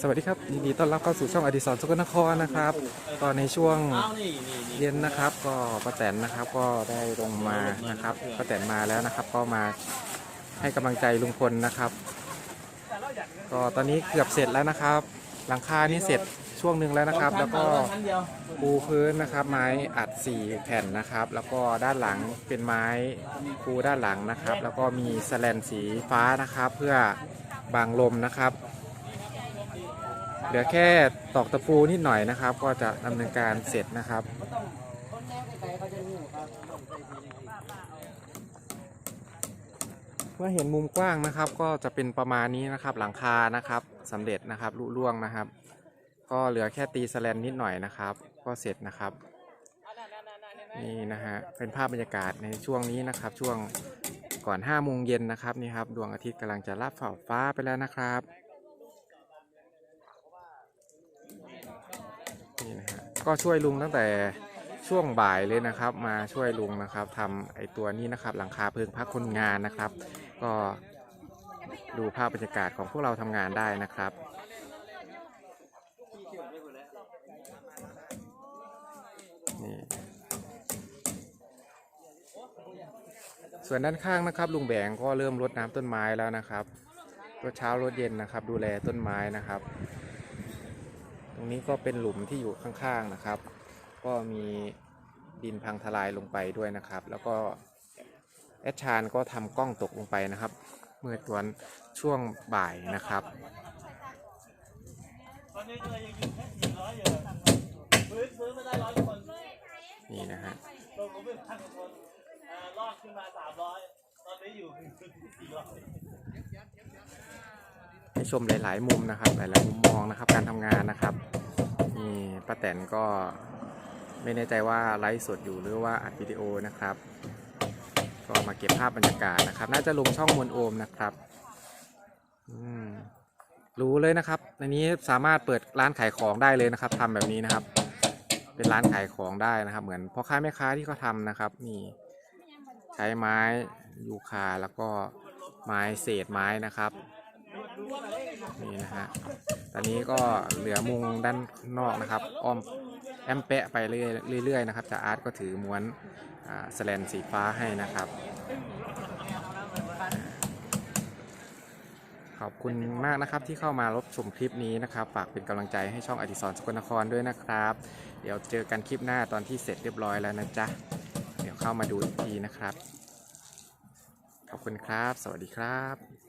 สวัสดีครับยินดีต้อนรับเข้าสู่ช่องอดีศรสกลนครนะครับ ตอนในช่วงเย็นนะครับ ก็ป้าแตนนะครับก็ได้ลงมานะครับป้าแตนมาแล้วนะครับ ก็มาให้กำลังใจลุงพลนะครับ ก็ตอนนี้เกือบเสร็จแล้วนะครับ หลังคานี่เสร็จ ช่วงหนึ่งแล้วนะครับ แล้วก็ชั้นเดียวปูพื้นนะครับ ไม้อัด 4 แผ่นนะครับ แล้วก็ด้านหลังเป็นไม้ปูด้านหลังนะครับ แล้วก็มีแสแลนสีฟ้านะครับ เพื่อบังลมนะครับ เหลือแค่ตอกตะปูนิดหน่อยนะครับ ก็จะดำเนินการเสร็จนะครับเมื่อเห็นมุมกว้างนะครับ ก็จะเป็นประมาณนี้นะครับ หลังคานะครับสำเร็จนะครับลุล่วงนะครับ ก็เหลือแค่ตีสแลนนิดหน่อยนะครับ ก็เสร็จนะครับ นี่นะฮะเป็นภาพบรรยากาศในช่วงนี้นะครับ ช่วงก่อน5โมงเย็นนะครับนี่ครับดวงอาทิตย์กำลังจะรับฝาฟ้าไปแล้วนะครับนี่นะฮะก็ช่วยลุงตั้งแต่ช่วงบ่ายเลยนะครับ มาช่วยลุงนะครับทำไอตัวนี้นะครับ หลังคาเพิงพักคนงานนะครับ ก็ดูภาพบรรยากาศของพวกเราทำงานได้นะครับ ส่วนด้านข้างนะครับ ลุงแบงก็เริ่มรดน้ำต้นไม้แล้วนะครับรดเช้ารดเย็นนะครับ ดูแลต้นไม้นะครับ ตรงนี้ก็เป็นหลุมที่อยู่ข้างๆนะครับ ก็มีดินพังทลายลงไปด้วยนะครับ แล้วก็แอดชานก็ทำกล้องตกลงไปนะครับ เมื่อตอนช่วงบ่ายนะครับนี่นพื้นไม่ได้ร้อยคนนี่นะฮะ ลงก็เป็นพันคนเอ่อรอดขึ้นมาสามร้อยตอนนี้อยู่สี่ร้อยให้ชมหลาย ๆ มุมนะครับ หลาย ๆ มุมมองนะครับ การทำงานนะครับนี่ป้าแตนก็ไม่แน่ใจว่าไลฟ์สดอยู่หรือว่าอัดวิดีโอนะครับ ก็มาเก็บภาพบรรยากาศนะครับ น่าจะลงช่องมวลโอมนะครับอืมรู้เลยนะครับในนี้สามารถเปิดร้านขายของได้เลยนะครับทำแบบนี้นะครับ เป็นร้านขายของได้นะครับ เหมือนพ่อค้าแม่ค้าที่เขาทำนะครับ นี่ ใช้ไม้ยูคาแล้วก็ไม้เศษไม้นะครับนี่นะฮะตอนนี้ก็เหลือมุงด้านนอกนะครับ อ้อมแอมแปะไปเรื่อยๆนะครับจ่าอาร์ตก็ถือม้วนอ่าแสแลนสีฟ้าให้นะครับ ขอบคุณมากนะครับที่เข้ามารับชมคลิปนี้นะครับ ฝากเป็นกำลังใจให้ช่องอดิศรสกลนครด้วยนะครับ เดี๋ยวเจอกันคลิปหน้าตอนที่เสร็จเรียบร้อยแล้วนะจ๊ะ เข้ามาดูอีกทีนะครับ ขอบคุณครับ สวัสดีครับ